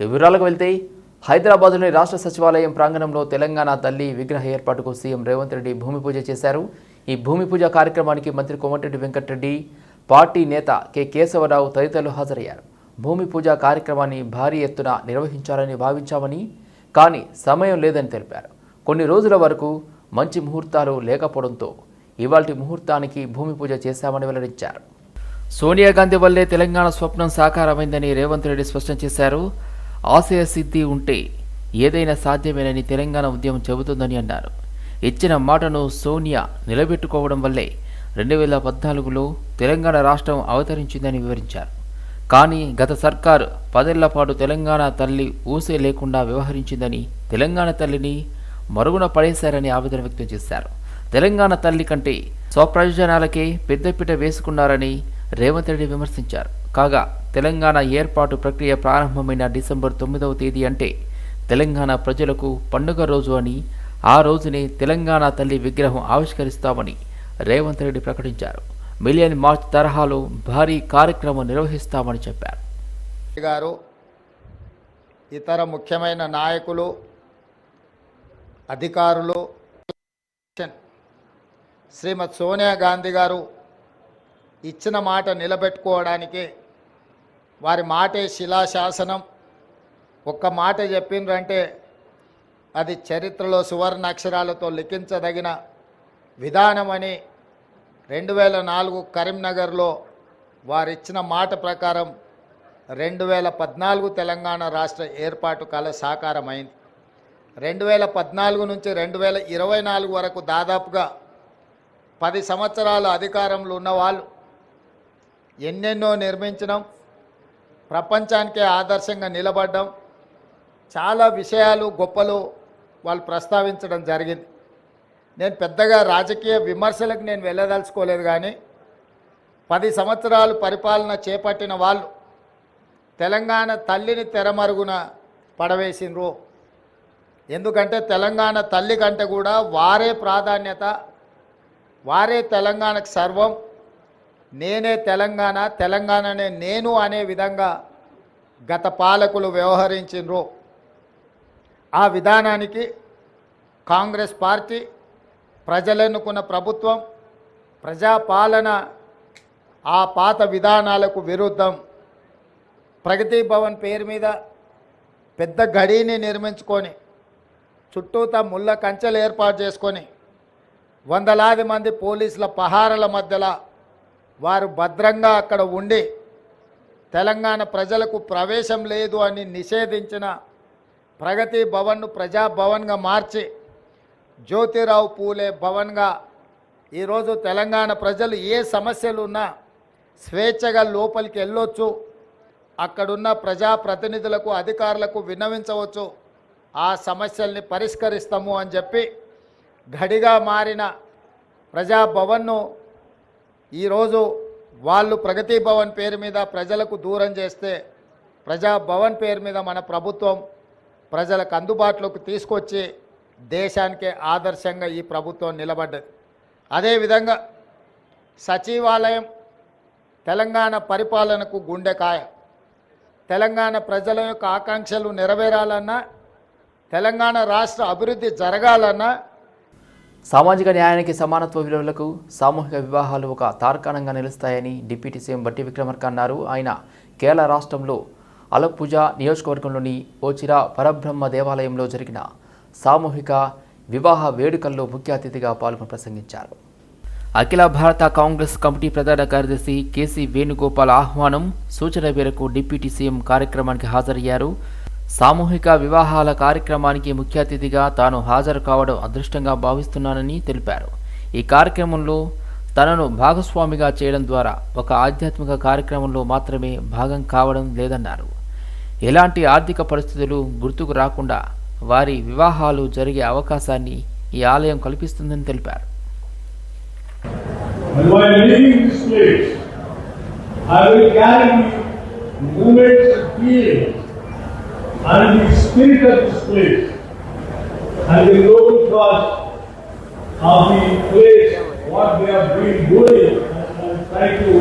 వివరాలకు వెళ్తే హైదరాబాద్లోని రాష్ట్ర సచివాలయం ప్రాంగణంలో తెలంగాణ తల్లి విగ్రహ ఏర్పాటుకు సీఎం రేవంత్ రెడ్డి భూమి పూజ చేశారు. ఈ భూమి పూజ కార్యక్రమానికి మంత్రి కోమటిరెడ్డి వెంకటరెడ్డి పార్టీ నేత కె కేశవరావు తదితరులు హాజరయ్యారు. భూమి పూజ కార్యక్రమాన్ని భారీ ఎత్తున నిర్వహించాలని భావించామని కానీ సమయం లేదని తెలిపారు. కొన్ని రోజుల వరకు మంచి ముహూర్తాలు లేకపోవడంతో ఇవాల్టి ముహూర్తానికి భూమి పూజ చేశామని వెల్లడించారు. సోనియా గాంధీ వల్లే తెలంగాణ స్వప్నం సాకారమైందని రేవంత్ రెడ్డి స్పష్టం చేశారు. ఆశయ సిద్ధి ఉంటే ఏదైనా సాధ్యమేనని తెలంగాణ ఉద్యమం చెబుతుందని అన్నారు. ఇచ్చిన మాటను సోనియా నిలబెట్టుకోవడం వల్లే రెండు వేల పద్నాలుగులో తెలంగాణ రాష్ట్రం అవతరించిందని వివరించారు. కానీ గత సర్కారు పదేళ్ళ పాటు తెలంగాణ తల్లి ఊసే లేకుండా వ్యవహరించిందని తెలంగాణ తల్లిని మరుగున పడేశారని ఆవేదన వ్యక్తం చేశారు. తెలంగాణ తల్లి కంటే స్వప్రయోజనాలకే పెద్దపీట వేసుకున్నారని రేవంత్ రెడ్డి విమర్శించారు. కాగా తెలంగాణ ఏర్పాటు ప్రక్రియ ప్రారంభమైన డిసెంబర్ తొమ్మిదవ తేదీ అంటే తెలంగాణ ప్రజలకు పండుగ రోజు అని ఆ రోజునే తెలంగాణ తల్లి విగ్రహం ఆవిష్కరిస్తామని రేవంత్ రెడ్డి ప్రకటించారు. మిలియన్ మార్చ్ తరహాలో భారీ కార్యక్రమం నిర్వహిస్తామని చెప్పారు. గారు ఇతర ముఖ్యమైన నాయకులు అధికారులు శ్రీమతి సోనియా గాంధీ గారు ఇచ్చిన మాట నిలబెట్టుకోవడానికి వారి మాటే శిలాశాసనం. ఒక్క మాట చెప్పిండ్రంటే అది చరిత్రలో సువర్ణ అక్షరాలతో లిఖించదగిన విధానమని రెండు వేల నాలుగు కరీంనగర్లో వారిచ్చిన మాట ప్రకారం రెండు వేల పద్నాలుగు తెలంగాణ రాష్ట్ర ఏర్పాటు కళ సాకారమైంది. రెండు వేల పద్నాలుగు నుంచి రెండు వేల ఇరవై నాలుగు వరకు దాదాపుగా పది సంవత్సరాల అధికారంలో ఉన్నవాళ్ళు ఎన్నెన్నో నిర్మించడం ప్రపంచానికే ఆదర్శంగా నిలబడ్డం చాలా విషయాలు గొప్పలు వాళ్ళు ప్రస్తావించడం జరిగింది. నేను పెద్దగా రాజకీయ విమర్శలకు నేను వెళ్ళదలుచుకోలేదు కానీ పది సంవత్సరాలు పరిపాలన చేపట్టిన వాళ్ళు తెలంగాణ తల్లిని తెరమరుగున పడవేసిండ్రు. ఎందుకంటే తెలంగాణ తల్లి కంటే కూడా వారే ప్రాధాన్యత వారే తెలంగాణకు సర్వం. నేనే తెలంగాణ తెలంగాణనే నేను అనే విధంగా గత పాలకులు వ్యవహరించిండ్రు ఆ విధానానికి కాంగ్రెస్ పార్టీ ప్రజలెన్నుకున్న ప్రభుత్వం ప్రజాపాలన ఆ పాత విధానాలకు విరుద్ధం. ప్రగతి భవన్ పేరు మీద పెద్ద గడిని నిర్మించుకొని చుట్టూతా ముళ్ళ కంచెలు ఏర్పాటు చేసుకొని వందలాది మంది పోలీసుల పహారల మధ్యలో వారు భద్రంగా అక్కడ ఉండి తెలంగాణ ప్రజలకు ప్రవేశం లేదు అని నిషేధించిన ప్రగతి భవన్ను ప్రజాభవన్గా మార్చి జ్యోతిరావు పూలే భవన్గా ఈరోజు తెలంగాణ ప్రజలు ఏ సమస్యలు ఉన్నా స్వేచ్ఛగా లోపలికి వెళ్ళొచ్చు. అక్కడున్న ప్రజాప్రతినిధులకు అధికారులకు విన్నవించవచ్చు. ఆ సమస్యల్ని పరిష్కరిస్తాము అని చెప్పి గడిగా మారిన ప్రజాభవన్ను ఈరోజు వాళ్ళు ప్రగతి భవన్ పేరు మీద ప్రజలకు దూరం చేస్తే ప్రజాభవన్ పేరు మీద మన ప్రభుత్వం ప్రజలకు అందుబాటులోకి తీసుకొచ్చి దేశానికే ఆదర్శంగా ఈ ప్రభుత్వం నిలబడ్డది. అదేవిధంగా సచివాలయం తెలంగాణ పరిపాలనకు గుండెకాయ తెలంగాణ ప్రజల యొక్క ఆకాంక్షలు నెరవేరాలన్నా తెలంగాణ రాష్ట్ర అభివృద్ధి జరగాలన్నా సామాజిక న్యాయానికి సమానత్వ విలువలకు సామూహిక వివాహాలు ఒక తార్కాణంగా నిలుస్తాయని డిప్యూటీ సీఎం బట్టి విక్రమార్క అన్నారు. ఆయన కేరళ రాష్ట్రంలో అలప్పుజ నియోజకవర్గంలోని ఓచిరా పరబ్రహ్మ దేవాలయంలో జరిగిన సామూహిక వివాహ వేడుకల్లో ముఖ్య అతిథిగా పాల్గొని ప్రసంగించారు. అఖిల భారత కాంగ్రెస్ కమిటీ ప్రధాన కార్యదర్శి కేసీ వేణుగోపాల్ ఆహ్వానం సూచన మేరకు డిప్యూటీ సీఎం కార్యక్రమానికి హాజరయ్యారు. సామూహిక వివాహాల కార్యక్రమానికి ముఖ్య అతిథిగా తాను హాజరు కావడం అదృష్టంగా భావిస్తున్నానని తెలిపారు. ఈ కార్యక్రమంలో తనను భాగస్వామిగా చేయడం ద్వారా ఒక ఆధ్యాత్మిక కార్యక్రమంలో మాత్రమే భాగం కావడం లేదన్నారు. ఎలాంటి ఆర్థిక పరిస్థితులు గుర్తుకు రాకుండా వారి వివాహాలు జరిగే అవకాశాన్ని ఈ ఆలయం కల్పిస్తుందని తెలిపారు. I will carry movements of feeling and the spirit of this place and the noble cause of the place, what they have been doing. And and try to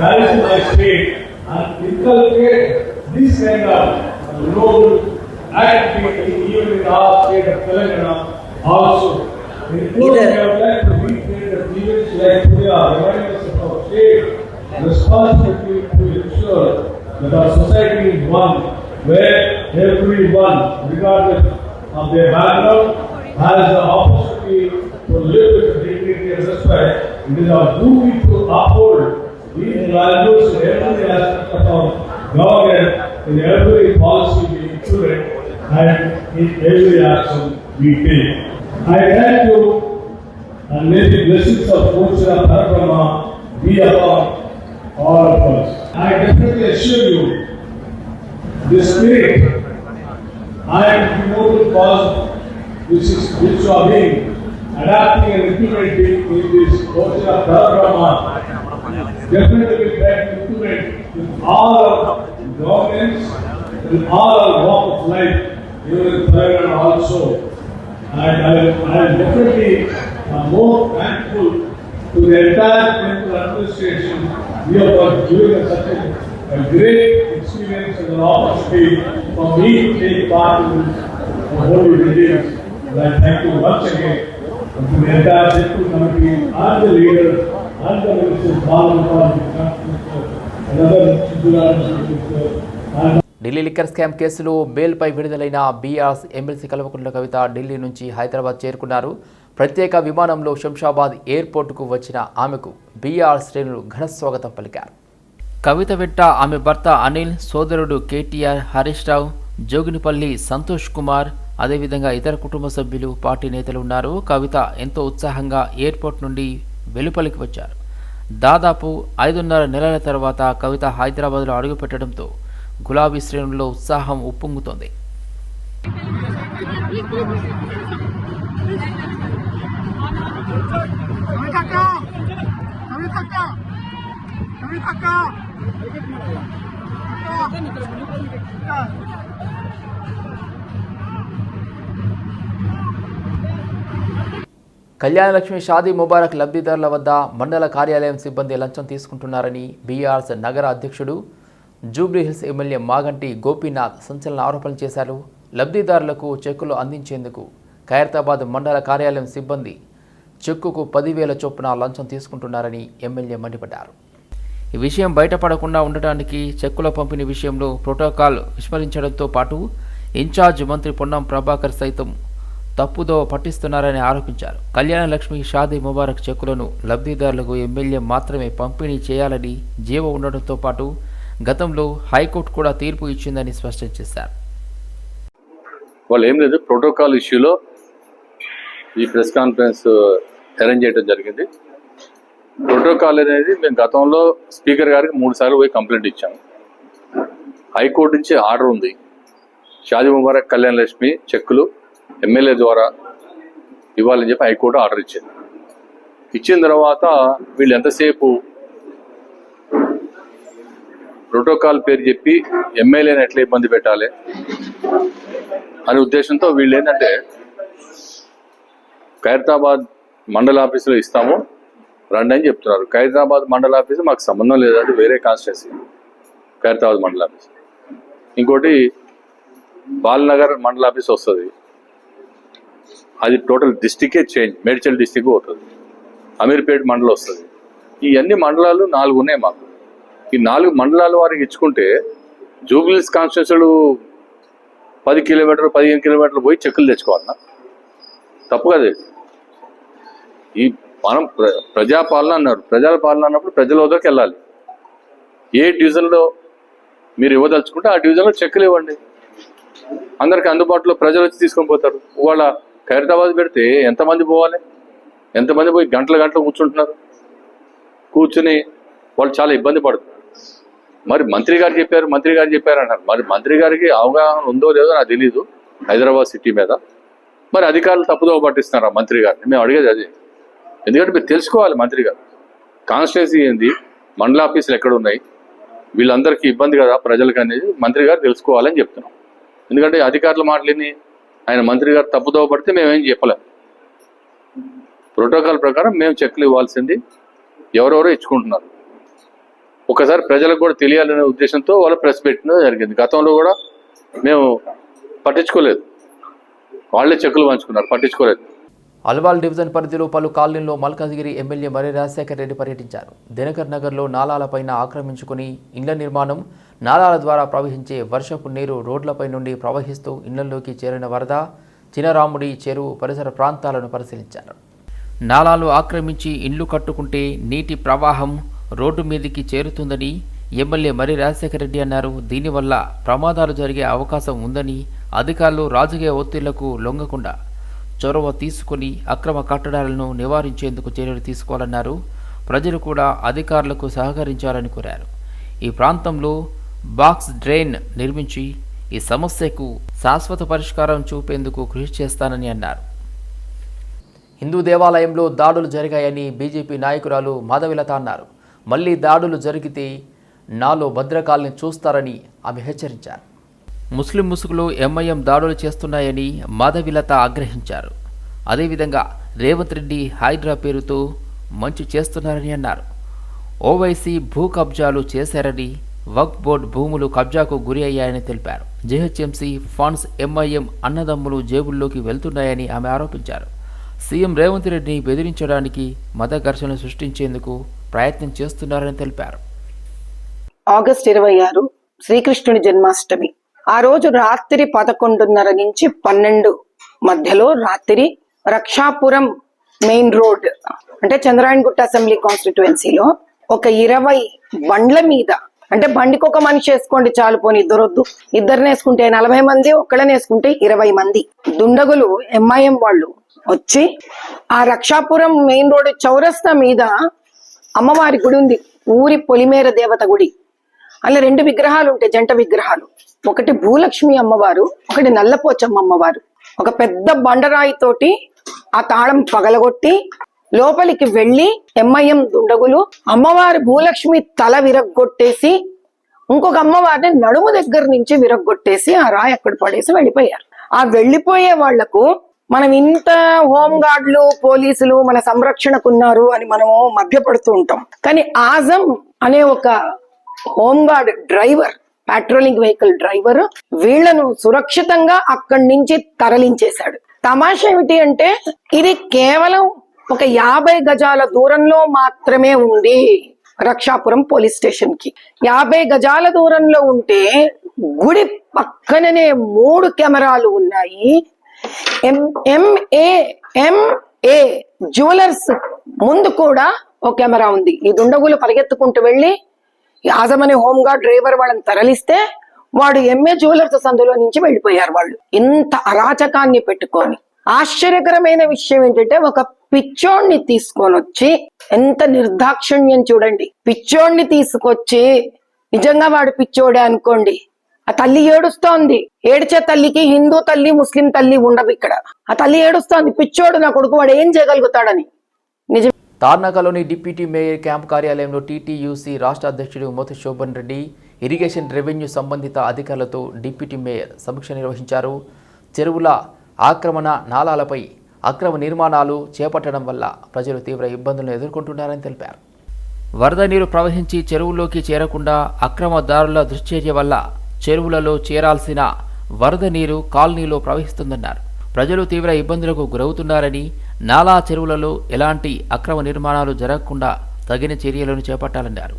rise my state and inculcate this kind of noble activity even in our state of Telangana also. In closing, I would like to reiterate that events like today are reminding us of our state responsibility to ensure that our society is one where everyone, regardless of their background, has the opportunity to live with dignity and respect. It is our duty to uphold these values in every aspect of our government, in every policy we implement, and in every action we take. I thank you and may the blessings of Pujya Parabrahma be upon all of us. I definitely assure you, the spirit, I am devoted cause which is which are being adapting and implementing in this Pujya Parabrahma definitely will get implement in all our governments, in all our walk of life, even in Telangana also. And I, I am definitely uh, more thankful to the entire Temple administration, we have giving us such a, a great experience and an opportunity for me to take part in this holy meetings. And I thank you once again and to the entire Temple committee and the leaders and the ministers, Balaram, and other Siddhartha, and Delhi liquor scam కేసులో బెయిల్పై విడుదలైన BR MLC Kalvakuntla Kavitha Delhi నుంచి హైదరాబాద్ చేరుకున్నారు ప్రత్యేక విమానంలో శంషాబాద్ ఎయిర్పోర్టుకు వచ్చిన ఆమెకు BR శ్రేణులు ఘన స్వాగతం పలికారు కవిత వెంట ఆమె భర్త అనిల్ సోదరుడు కేటీఆర్ హరీష్ రావు జోగినిపల్లి సంతోష్ కుమార్ అదేవిధంగా ఇతర కుటుంబ సభ్యులు పార్టీ నేతలు ఉన్నారు. కవిత ఎంతో ఉత్సాహంగా ఎయిర్పోర్ట్ నుండి వెలుపలికి వచ్చారు. దాదాపు ఐదున్నర నెలల తర్వాత కవిత హైదరాబాద్లో అడుగుపెట్టడంతో గులాబీ శ్రేణుల్లో ఉత్సాహం ఉప్పొంగుతోంది. కవిత కవితక్క కళ్యాణలక్ష్మి షాదీ ముబారక్ లబ్ధిదారుల వద్ద మండల కార్యాలయం సిబ్బంది లంచం తీసుకుంటున్నారని బీఆర్ఎస్ నగర అధ్యక్షుడు జూబ్లీహిల్స్ ఎమ్మెల్యే మాగంటి గోపీనాథ్ సంచలన ఆరోపణలు చేశారు. లబ్ధిదారులకు చెక్కులు అందించేందుకు ఖైరతాబాద్ మండల కార్యాలయం సిబ్బంది చెక్కుకు పదివేల చొప్పున లంచం తీసుకుంటున్నారని ఎమ్మెల్యే మండిపడ్డారు. ఈ విషయం బయటపడకుండా ఉండటానికి చెక్కుల పంపిణీ విషయంలో ప్రోటోకాల్ విస్మరించడంతో పాటు ఇన్ఛార్జ్ మంత్రి పొన్నం ప్రభాకర్ సైతం తప్పుదో పట్టిస్తున్నారని ఆరోపించారు. కళ్యాణ లక్ష్మి షాదీ ముబారక్ చెక్కులను లబ్ధిదారులకు ఎమ్మెల్యే మాత్రమే పంపిణీ చేయాలని జీవ ఉండడంతో పాటు గతంలో హైకోర్టు కూడా తీర్పు ఇచ్చిందని స్పష్టం చేశారు. వాళ్ళు ఏం లేదు ప్రోటోకాల్ ఇష్యూలో ఈ ప్రెస్ కాన్ఫరెన్స్ అరేంజ్ చేయడం జరిగింది. ప్రోటోకాల్ అనేది మేము గతంలో స్పీకర్ గారికి మూడు సార్లు పోయి కంప్లైంట్ ఇచ్చాము. హైకోర్టు నుంచి ఆర్డర్ ఉంది. షాజీ ముబారక్ కళ్యాణ్ లక్ష్మి చెక్కులు ఎమ్మెల్యే ద్వారా ఇవ్వాలని చెప్పి హైకోర్టు ఆర్డర్ ఇచ్చింది. ఇచ్చిన తర్వాత వీళ్ళు ఎంతసేపు ప్రోటోకాల్ పేరు చెప్పి ఎమ్మెల్యేని ఎట్లా ఇబ్బంది పెట్టాలి అనే ఉద్దేశంతో వీళ్ళు ఏంటంటే ఖైరతాబాద్ మండల ఆఫీసులో ఇస్తాము. రండి అని చెప్తున్నారు. ఖైరతాబాద్ మండల ఆఫీస్ మాకు సంబంధం లేదు అది వేరే కాన్స్టిట్యూన్సీ ఖైరతాబాద్ మండల ఆఫీస్. ఇంకోటి బాలనగర్ మండల ఆఫీస్ వస్తుంది. అది టోటల్ డిస్టికే చేంజ్ మేడ్చల్ డిస్టిక్ పోతుంది. అమీర్పేట్ మండలం వస్తుంది. ఈ అన్ని మండలాలు నాలుగు ఉన్నాయి మాకు. ఈ నాలుగు మండలాల వారికి ఇచ్చుకుంటే జూబ్లీస్ కాన్స్టిట్యూన్సీలు పది కిలోమీటర్లు పదిహేను కిలోమీటర్లు పోయి చెక్కులు తెచ్చుకోవాలన్నా. తప్పు కదా ఈ మనం ప్ర ప్రజాపాలన అన్నారు. ప్రజల పాలన అన్నప్పుడు ప్రజల వద్దకు వెళ్ళాలి. ఏ డివిజన్లో మీరు ఇవ్వదలుచుకుంటే ఆ డివిజన్లో చెక్కులు ఇవ్వండి. అందరికి అందుబాటులో ప్రజలు వచ్చి తీసుకొని పోతారు. ఇవాళ ఖైరతాబాద్ పెడితే ఎంతమంది పోవాలి? ఎంతమంది పోయి గంటల గంటలు కూర్చుంటున్నారు? కూర్చుని వాళ్ళు చాలా ఇబ్బంది పడుతున్నారు. మరి మంత్రి గారు చెప్పారు మంత్రి గారు చెప్పారు అన్నారు. మరి మంత్రి గారికి అవగాహన ఉందో లేదో నాకు తెలియదు హైదరాబాద్ సిటీ మీద. మరి అధికారులు తప్పుదో పట్టిస్తున్నారు మంత్రి గారిని. మేము అడిగేది అది. ఎందుకంటే మీరు తెలుసుకోవాలి మంత్రి గారు. కాన్స్టిట్యున్సీ ఏంది? మండల ఆఫీసులు ఎక్కడ ఉన్నాయి వీళ్ళందరికీ ఇబ్బంది కదా ప్రజలకు అనేది మంత్రి గారు తెలుసుకోవాలని చెప్తున్నాం. ఎందుకంటే అధికారుల మాటలని ఆయన మంత్రి గారు తప్పుదోవ పడితే మేమేం చెప్పలేము ప్రోటోకాల్ ప్రకారం మేము చెక్లు ఇవ్వాల్సింది ఎవరెవరో ఇచ్చుకుంటున్నారు. ఒకసారి ప్రజలకు కూడా తెలియాలనే ఉద్దేశంతో వాళ్ళు ప్రెస్ పెట్టిన జరిగింది. గతంలో కూడా మేము పట్టించుకోలేదు. వాళ్ళే చెక్కులు పంచుకున్నారు పట్టించుకోలేదు. అల్వాల్ డివిజన్ పరిధిలో పలు కాలనీల్లో మల్కాజ్గిరి ఎమ్మెల్యే మర్రి రాజశేఖర్ రెడ్డి పర్యటించారు. దినకర్ నగర్లో నాలాలపైన ఆక్రమించుకుని ఇండ్ల నిర్మాణం నాలాల ద్వారా ప్రవహించే వర్షపు నీరు రోడ్లపై నుండి ప్రవహిస్తూ ఇండ్లలోకి చేరిన వరద చినరాముడి చెరువు పరిసర ప్రాంతాలను పరిశీలించారు. నాలాలు ఆక్రమించి ఇండ్లు కట్టుకుంటే నీటి ప్రవాహం రోడ్డు మీదికి చేరుతుందని ఎమ్మెల్యే మర్రి రాజశేఖర రెడ్డి అన్నారు. దీనివల్ల ప్రమాదాలు జరిగే అవకాశం ఉందని అధికారులు రాజకీయ ఒత్తిళ్ళకు లొంగకుండా చొరవ తీసుకుని అక్రమ కట్టడాలను నివారించేందుకు చర్యలు తీసుకోవాలన్నారు. ప్రజలు కూడా అధికారులకు సహకరించాలని కోరారు. ఈ ప్రాంతంలో బాక్స్ డ్రైన్ నిర్మించి ఈ సమస్యకు శాశ్వత పరిష్కారం చూపేందుకు కృషి చేస్తానని అన్నారు. హిందూ దేవాలయంలో దాడులు జరిగాయని బీజేపీ నాయకురాలు మాధవిలత అన్నారు. మళ్ళీ దాడులు జరిగితే నాలో భద్రకాల్ని చూస్తారని ఆమె హెచ్చరించారు. ముస్లిం ముసుగులు ఎంఐఎం దాడులు చేస్తున్నాయని మాధవిలత ఆగ్రహించారు. అదేవిధంగా రేవంత్ రెడ్డి హైడ్రా పేరుతో మంచి చేస్తున్నారని అన్నారు. ఓవైసీ భూ కబ్జాలు చేశారని వక్ బోర్డు భూములు కబ్జాకు గురి అయ్యాయని తెలిపారు. జీహెచ్ఎంసీ ఫండ్స్ ఎంఐఎం అన్నదమ్ములు జేబుల్లోకి వెళ్తున్నాయని ఆమె ఆరోపించారు. సీఎం రేవంత్ రెడ్డిని బెదిరించడానికి మత ఘర్షణ సృష్టించేందుకు ప్రయత్నం చేస్తున్నారని తెలిపారు. ఆగస్ట్ ఇరవై ఆరు శ్రీకృష్ణుని జన్మాష్టమి. ఆ రోజు రాత్రి పదకొండున్నర నుంచి పన్నెండు మధ్యలో రాత్రి రక్షాపురం మెయిన్ రోడ్ అంటే చంద్రాయణగుట్ట అసెంబ్లీ కాన్స్టిట్యుయెన్సీలో ఒక ఇరవై బండ్ల మీద అంటే బండికి ఒక మనిషి వేసుకోండి చాలు పోని ఇద్దరొద్దు. ఇద్దరిని వేసుకుంటే నలభై మంది ఒక్కళ్ళని వేసుకుంటే ఇరవై మంది. దుండగులు ఎంఐఎం వాళ్ళు వచ్చి ఆ రక్షాపురం మెయిన్ రోడ్ చౌరస్తా మీద అమ్మవారి గుడి ఉంది ఊరి పొలిమేర దేవత గుడి. అలా రెండు విగ్రహాలు ఉంటాయి జంట విగ్రహాలు. ఒకటి భూలక్ష్మి అమ్మవారు ఒకటి నల్లపోచమ్మ అమ్మవారు. ఒక పెద్ద బండరాయి తోటి ఆ తాళం పగలగొట్టి లోపలికి వెళ్ళి ఎంఐఎం దుండగులు అమ్మవారి భూలక్ష్మి తల విరగ్గొట్టేసి ఇంకొక అమ్మవారిని నడుము దగ్గర నుంచి విరగ్గొట్టేసి ఆ రాయి అక్కడ పడేసి వెళ్ళిపోయారు. ఆ వెళ్ళిపోయే వాళ్ళకు మనం ఇంత హోమ్ గార్డులు పోలీసులు మన సంరక్షణకు ఉన్నారు అని మనము మధ్యపడుతూ ఉంటాం. కానీ ఆజం అనే ఒక home guard driver patrolling vehicle driver వీళ్ళను సురక్షితంగా అక్కడి నుంచి తరలించేశాడు. తమాషా ఏమిటి అంటే ఇది కేవలం ఒక యాభై గజాల దూరంలో మాత్రమే ఉంది రక్షాపురం పోలీస్ స్టేషన్కి యాభై గజాల దూరంలో ఉంటే గుడి పక్కననే మూడు కెమెరాలు ఉన్నాయి. ఎం ఎంఏ ఎంఏ జ్యువెలర్స్ ముందు కూడా ఒక కెమెరా ఉంది. ఈ దుండగులు పరిగెత్తుకుంటూ వెళ్ళి యాజమని హోమ్ గార్డ్ డ్రైవర్ వాళ్ళని తరలిస్తే వాడు ఎంఏ జ్యువెలర్స్ సందులో నుంచి వెళ్ళిపోయారు వాళ్ళు. ఇంత అరాచకాన్ని పెట్టుకొని. ఆశ్చర్యకరమైన విషయం ఏంటంటే ఒక పిచ్చోణ్ణి తీసుకొని వచ్చి ఎంత నిర్దాక్షిణ్యం చూడండి. పిచ్చోణ్ణి తీసుకొచ్చి నిజంగా వాడు పిచ్చోడే అనుకోండి. ఆ తల్లి ఏడుస్తోంది. ఏడ్చే తల్లికి హిందూ తల్లి ముస్లిం తల్లి ఉండదు ఇక్కడ. ఆ తల్లి ఏడుస్తోంది. పిచ్చోడు నా కొడుకు వాడు ఏం చేయగలుగుతాడని? నిజం తార్నాకలోని డిప్యూటీ మేయర్ క్యాంప్ కార్యాలయంలో టీటీయూసీ రాష్ట్ర అధ్యక్షుడు మోతి శోభన్ రెడ్డి ఇరిగేషన్ రెవెన్యూ సంబంధిత అధికారులతో డిప్యూటీ మేయర్ సమీక్ష నిర్వహించారు. చెరువుల ఆక్రమణ నాలాలపై అక్రమ నిర్మాణాలు చేపట్టడం వల్ల ప్రజలు తీవ్ర ఇబ్బందులను ఎదుర్కొంటున్నారని తెలిపారు. వరద నీరు ప్రవహించి చెరువులోకి చేరకుండా అక్రమదారుల దుశ్చర్య వల్ల చెరువులలో చేరాల్సిన వరద నీరు కాలనీలో ప్రవహిస్తుందన్నారు. ప్రజలు తీవ్ర ఇబ్బందులకు గురవుతున్నారని నాలా చెరువులలో ఎలాంటి అక్రమ నిర్మాణాలు జరగకుండా తగిన చర్యలను చేపట్టాలన్నారు.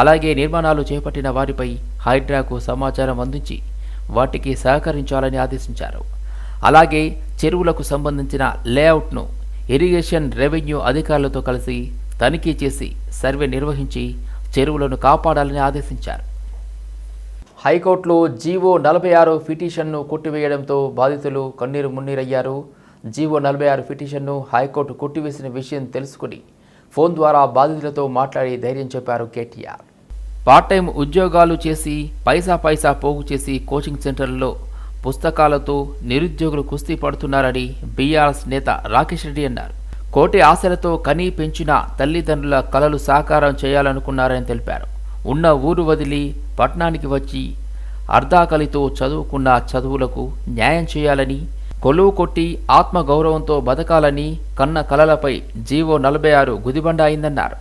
అలాగే నిర్మాణాలు చేపట్టిన వారిపై హైడ్రాకు సమాచారం అందించి వాటికి సహకరించాలని ఆదేశించారు. అలాగే చెరువులకు సంబంధించిన లేఅవుట్ను ఇరిగేషన్ రెవెన్యూ అధికారులతో కలిసి తనిఖీ చేసి సర్వే నిర్వహించి చెరువులను కాపాడాలని ఆదేశించారు. హైకోర్టులో జీవో నలభై ఆరు పిటిషన్ను కొట్టివేయడంతో బాధితులు కన్నీరు మున్నీరయ్యారు. జీవో నలభై ఆరు పిటిషన్ను హైకోర్టు కొట్టివేసిన విషయం తెలుసుకుని ఫోన్ ద్వారా బాధితులతో మాట్లాడి ధైర్యం చెప్పారు కేటీఆర్. పార్ట్ టైం ఉద్యోగాలు చేసి పైసా పైసా పోగు చేసి కోచింగ్ సెంటర్లలో పుస్తకాలతో నిరుద్యోగులు కుస్తీ పడుతున్నారని బీఆర్ఎస్ నేత రాకేష్ రెడ్డి అన్నారు. కోటి ఆశలతో కనీ పెంచిన తల్లిదండ్రుల కలలు సాకారం చేయాలనుకున్నారని తెలిపారు. ఉన్న ఊరు వదిలి పట్టణానికి వచ్చి అర్ధాకలితో చదువుకున్న చదువులకు న్యాయం చేయాలని కొలువు కొట్టి ఆత్మగౌరవంతో బతకాలని కన్న కలలపై జీవో నలభై ఆరు గుదిబండ అయిందన్నారు.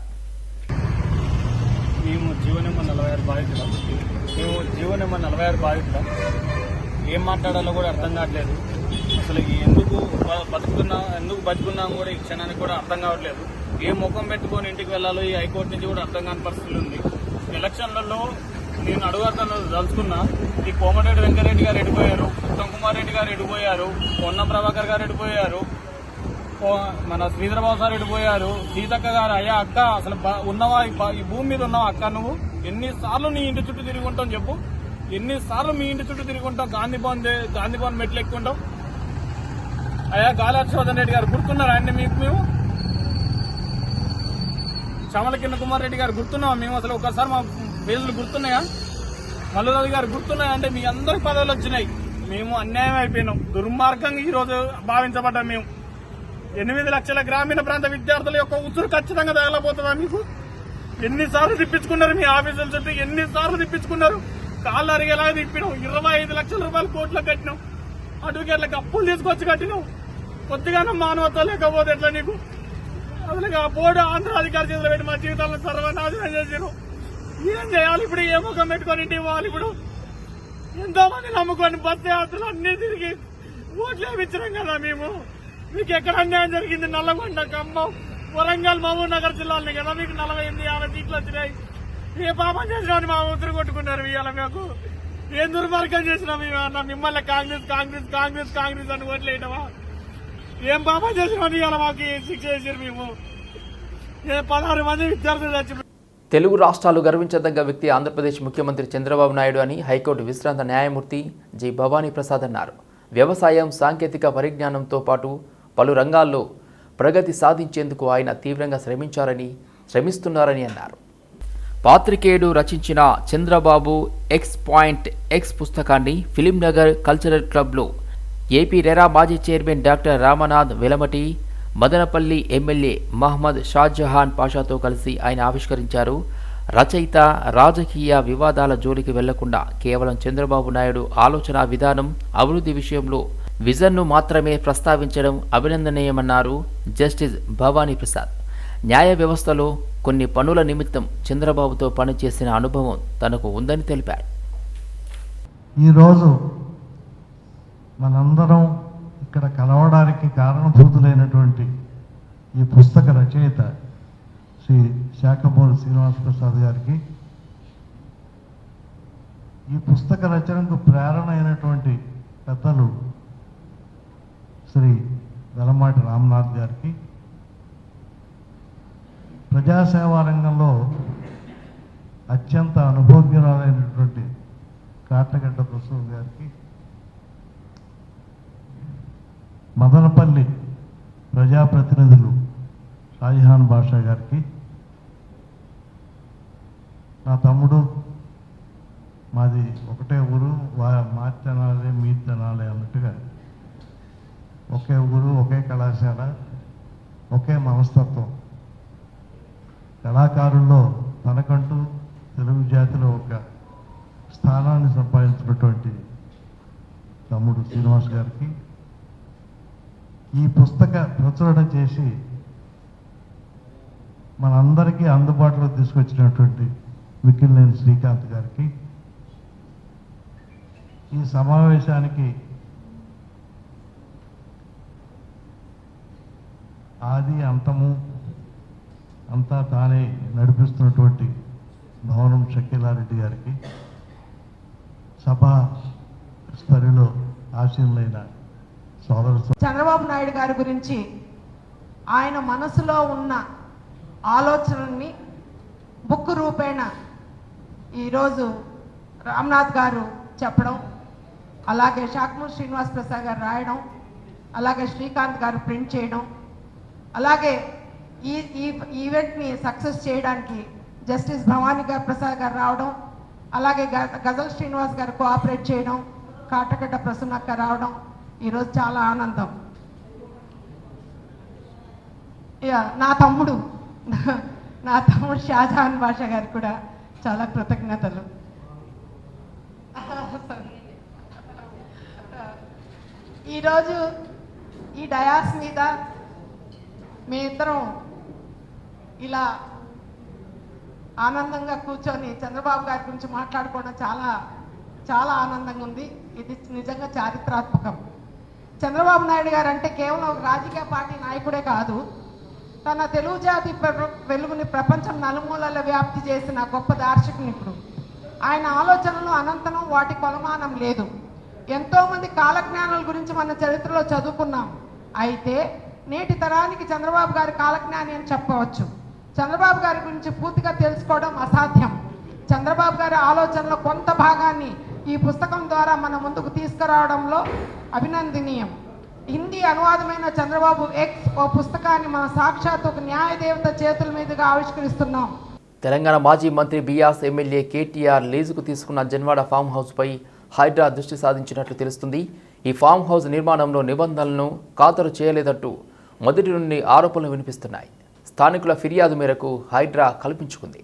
మేము జీవో నెంబర్ నలభై ఆరు బాధితులం. మేము జీవో నెంబర్ నలభై ఆరు బాధితులం. ఏం మాట్లాడాలో కూడా అర్థం కావట్లేదు. అసలు ఎందుకు బతుకున్నా బతుకుతున్నా ఎందుకు బతుకున్నాం కూడా ఈ క్షణానికి కూడా అర్థం కావట్లేదు. ఏ ముఖం పెట్టుకొని ఇంటికి వెళ్ళాలో ఈ హైకోర్టు నుంచి కూడా అర్థం కాని పరిస్థితి ఉంది. ఎలక్షన్లలో నేను అడుగుతాను తలుచుకున్నా ఈ కోమటిరెడ్డి వెంకరెడ్డి గారు ఎడిపోయారు ఉత్తమ్ కుమార్ రెడ్డి గారు ఎడిపోయారు పొన్నం ప్రభాకర్ గారు ఎడిపోయారు మన శ్రీధరబాబు సార్ ఎడిపోయారు సీతక్క గారు అయ్యా అక్క అసలు ఉన్నవా ఈ భూమి మీద ఉన్నావా అక్క నువ్వు? ఎన్నిసార్లు నీ ఇంటి చుట్టూ తిరిగి చెప్పు. ఎన్నిసార్లు మీ ఇంటి చుట్టూ తిరిగి ఉంటావు? గాంధీ భవన్ దే- గాంధీ భవన్ మెట్లు ఎక్కుంటావు అయ్యా గాలి హర్షవర్ధన్ రెడ్డి గారు గుర్తున్నారా అండి మీకు మేము? చమల కింద కుమార్ రెడ్డి గారు గుర్తున్నాం మేము అసలు ఒకసారి మా పేజీలు గుర్తున్నాయా? మల్లురాజు గారు గుర్తున్నాయంటే మీ అందరికి పదవులు వచ్చినాయి. మేము అన్యాయం అయిపోయినాం. దుర్మార్గంగా ఈరోజు భావించబడ్డాం మేము. ఎనిమిది లక్షల గ్రామీణ ప్రాంత విద్యార్థుల యొక్క ఉసురు ఖచ్చితంగా తగలబోతుందా మీకు? ఎన్నిసార్లు తిప్పించుకున్నారు మీ ఆఫీసుల చుట్టూ? ఎన్నిసార్లు తిప్పించుకున్నారు? కాళ్ళు అరిగేలాగా తిప్పినాం. ఇరవై ఐదు లక్షల రూపాయలు కోట్లు కట్టినాం. అడ్వకేట్లకు అప్పులు తీసుకొచ్చి కట్టినాం. కొద్దిగానే మానవత్వం లేకపోతే ఎట్లా నీకు? అసలు ఆ బోర్డు ఆంధ్ర అధికారి చేతులు పెట్టి మా జీవితాలను సర్వనాశనం చేసారు ఏం చేయాలి ఇప్పుడు? ఏ ముఖం పెట్టుకొని ఇంటికి పోవాలి ఇప్పుడు? ఎంతో మంది నమ్ముకొని బస్ యాత్రలు అన్ని తిరిగి ఓట్లు వేయించినాం కదా మేము. మీకు ఎక్కడ అన్యాయం జరిగింది? నల్లగొండ ఖమ్మం వరంగల్ మహబూబ్ నగర్ జిల్లాలని కదా మీకు నలభై ఎనిమిది యాభై సీట్లు వచ్చినాయి. ఏ పాపం చేసినామని మా ఉత్తరు కొట్టుకున్నారు ఇవాళ మీకు. ఏం దుర్మార్గం చేసినాం ఇవాళ మిమ్మల్ని కాంగ్రెస్ కాంగ్రెస్ కాంగ్రెస్ కాంగ్రెస్ అని ఓట్లేయటమా ఏం పాపం చేసినామని ఇవాళ మాకు శిక్ష చేసారు మేము? పదహారు మంది విద్యార్థులు చచ్చి తెలుగు రాష్ట్రాలు గర్వించదగ్గ వ్యక్తి ఆంధ్రప్రదేశ్ ముఖ్యమంత్రి చంద్రబాబు నాయుడు అని హైకోర్టు విశ్రాంత న్యాయమూర్తి జి భవానీ ప్రసాద్ అన్నారు. వ్యవసాయం సాంకేతిక పరిజ్ఞానంతో పాటు పలు రంగాల్లో ప్రగతి సాధించేందుకు ఆయన తీవ్రంగా శ్రమించారని శ్రమిస్తున్నారని అన్నారు. పాత్రికేయుడు రచించిన చంద్రబాబు ఎక్స్ పాయింట్ ఎక్స్ పుస్తకాన్ని ఫిలింనగర్ కల్చరల్ క్లబ్లో ఏపీ రెరా మాజీ chairman doctor Ramanath Velamati Madanapalle MLA Mohammed Shahjahan పాషాతో కలిసి ఆయన ఆవిష్కరించారు. రచయిత రాజకీయ వివాదాల జోలికి వెళ్ళకుండా కేవలం చంద్రబాబు నాయుడు ఆలోచన విధానం అభివృద్ధి విషయంలో విజన్ను మాత్రమే ప్రస్తావించడం అభినందనీయమన్నారు జస్టిస్ భవానీ ప్రసాద్. న్యాయ వ్యవస్థలో కొన్ని పనుల నిమిత్తం చంద్రబాబుతో పనిచేసిన అనుభవం తనకు ఉందని తెలిపారు ఈరోజు మనందరం ఇక్కడ కలవడానికి కారణభూతులైనటువంటి ఈ పుస్తక రచయిత శ్రీ శాఖమూరి శ్రీనివాస ప్రసాద్ గారికి ఈ పుస్తక రచనకు ప్రేరణ అయినటువంటి పెద్దలు శ్రీ వెలమాటి రామ్నాథ్ గారికి. ప్రజాసేవా రంగంలో అత్యంత అనుభవజ్ఞురాలైనటువంటి కాటగడ్డ ప్రసూ గారికి మదనపల్లి ప్రజాప్రతినిధులు షాజహాన్ బాషా గారికి నా తమ్ముడు మాది ఒకటే ఊరు వా మా తినాలి మీ తినాలి అన్నట్టుగా. ఒకే ఊరు ఒకే కళాశాల ఒకే మనస్తత్వం. కళాకారుల్లో తనకంటూ తెలుగు జాతిలో ఒక స్థానాన్ని సంపాదించినటువంటి తమ్ముడు శ్రీనివాస్ గారికి ఈ పుస్తక ప్రచురణ చేసి మనందరికీ అందుబాటులో తీసుకొచ్చినటువంటి మిక్కిలినేని శ్రీకాంత్ గారికి ఈ సమావేశానికి ఆది అంతము అంతా తానే నడిపిస్తున్నటువంటి భవనం షకీలారెడ్డి గారికి సభా స్థరిలో ఆశీనులైన చంద్రబాబు నాయుడు గారి గురించి ఆయన మనసులో ఉన్న ఆలోచనల్ని బుక్ రూపేణ ఈరోజు రామ్నాథ్ గారు చెప్పడం అలాగే షాక్మూర్ శ్రీనివాస్ ప్రసాద్ గారు రాయడం అలాగే శ్రీకాంత్ గారు ప్రింట్ చేయడం అలాగే ఈ ఈ ఈవెంట్ని సక్సెస్ చేయడానికి జస్టిస్ భవానీ గారు ప్రసాద్ గారు రావడం అలాగే గ- గజల్ శ్రీనివాస్ గారు కోఆపరేట్ చేయడం కాటగడ్డ ప్రసన్నక్క రావడం ఈరోజు చాలా ఆనందం. యా, నా తమ్ముడు నా తమ్ముడు షాజహాన్ భాష గారు కూడా చాలా కృతజ్ఞతలు. ఈరోజు ఈ డయాస్ మీద మీ ఇద్దరం ఇలా ఆనందంగా కూర్చొని చంద్రబాబు గారి గురించి మాట్లాడుకోవడం చాలా చాలా ఆనందంగా ఉంది. ఇది నిజంగా చారిత్రాత్మకం. చంద్రబాబు నాయుడు గారు అంటే కేవలం ఒక రాజకీయ పార్టీ నాయకుడే కాదు. తన తెలుగు జాతి వెలుగుని ప్రపంచం నలుమూలల వ్యాప్తి చేసిన గొప్ప దార్శనికుడు ఆయన ఆలోచనలు అనంతరం వాటి కొలమానం లేదు. ఎంతోమంది కాలజ్ఞానుల గురించి మన చరిత్రలో చదువుకున్నాం. అయితే నేటి తరానికి చంద్రబాబు గారి కాలజ్ఞాని అని చెప్పవచ్చు. చంద్రబాబు గారి గురించి పూర్తిగా తెలుసుకోవడం అసాధ్యం. చంద్రబాబు గారి ఆలోచనలో కొంత భాగాన్ని ఈ పుస్తకం ద్వారా మన ముందుకు తీసుకురావడంలో అభినందనీయం. హిందీ అనువాదమైన చంద్రబాబు ఎక్స్ ఓ పుస్తకాన్ని మన సాక్షాత్ ఒక న్యాయ దేవత చేతుల మీదుగా ఆవిష్కరిస్తున్నాం. తెలంగాణ మాజీ మంత్రి బియాస్ ఎమ్మెల్యే కేటీఆర్ లీజుకు తీసుకున్న జన్వాడ ఫామ్ హౌస్పై హైడ్రా దృష్టి సాధించినట్లు తెలుస్తుంది. ఈ ఫామ్ హౌస్ నిర్మాణంలో నిబంధనలను ఖాతరు చేయలేదంటూ మొదటి నుండి ఆరోపణలు వినిపిస్తున్నాయి. స్థానికుల ఫిర్యాదు మేరకు హైడ్రా కల్పించుకుంది.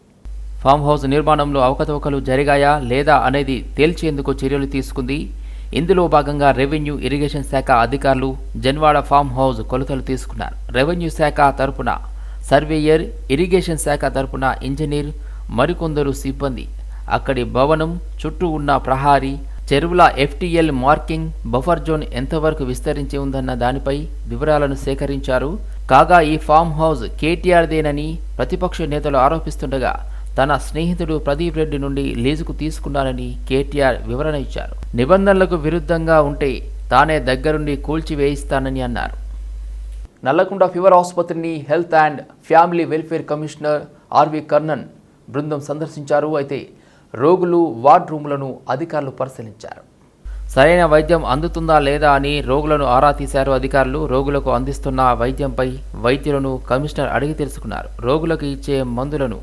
ఫామ్ హౌస్ నిర్మాణంలో అవకతవకలు జరిగాయా లేదా అనేది తేల్చేందుకు చర్యలు తీసుకుంది ఇందులో భాగంగా రెవెన్యూ ఇరిగేషన్ శాఖ అధికారులు జన్వాడ ఫామ్ హౌస్ కొలతలు తీసుకున్నారు. రెవెన్యూ శాఖ తరపున సర్వేయర్ ఇరిగేషన్ శాఖ తరపున ఇంజనీర్ మరికొందరు సిబ్బంది. అక్కడి భవనం చుట్టూ ఉన్న ప్రహారీ చెరువుల ఎఫ్టీఎల్ మార్కింగ్ బఫర్ జోన్ ఎంతవరకు విస్తరించి ఉందన్న దానిపై వివరాలను సేకరించారు. కాగా ఈ ఫామ్ హౌస్ కేటీఆర్దేనని ప్రతిపక్ష నేతలు ఆరోపిస్తుండగా తన స్నేహితుడు ప్రదీప్ రెడ్డి నుండి లీజుకు తీసుకున్నానని కేటీఆర్ వివరణ ఇచ్చారు. నిబంధనలకు విరుద్ధంగా ఉంటే తానే దగ్గరుండి కూల్చివేయిస్తానని అన్నారు. నల్లకొండ ఫీవర్ ఆసుపత్రిని health and family welfare commissioner RV Karnan బృందం సందర్శించారు. అయితే రోగులు వార్డ్ రూములను అధికారులు పరిశీలించారు. సరైన వైద్యం అందుతుందా లేదా అని రోగులను ఆరా తీశారు అధికారులు. రోగులకు అందిస్తున్న వైద్యంపై వైద్యులను కమిషనర్ అడిగి తెలుసుకున్నారు. రోగులకు ఇచ్చే మందులను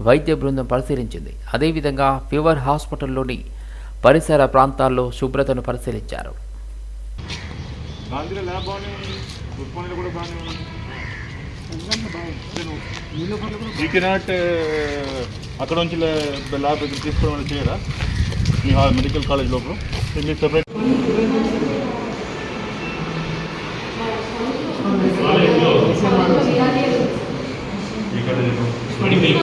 వైద్య బృందం పరిశీలించింది. అదేవిధంగా ఫీవర్ హాస్పిటల్లోని పరిసర ప్రాంతాల్లో శుభ్రతను పరిశీలించారు. అక్కడ నుంచి ల్యాబ్ తీసుకోవడం చేయరా? మీ మెడికల్ కాలేజ్ లోపల. మీకు సెపరేట్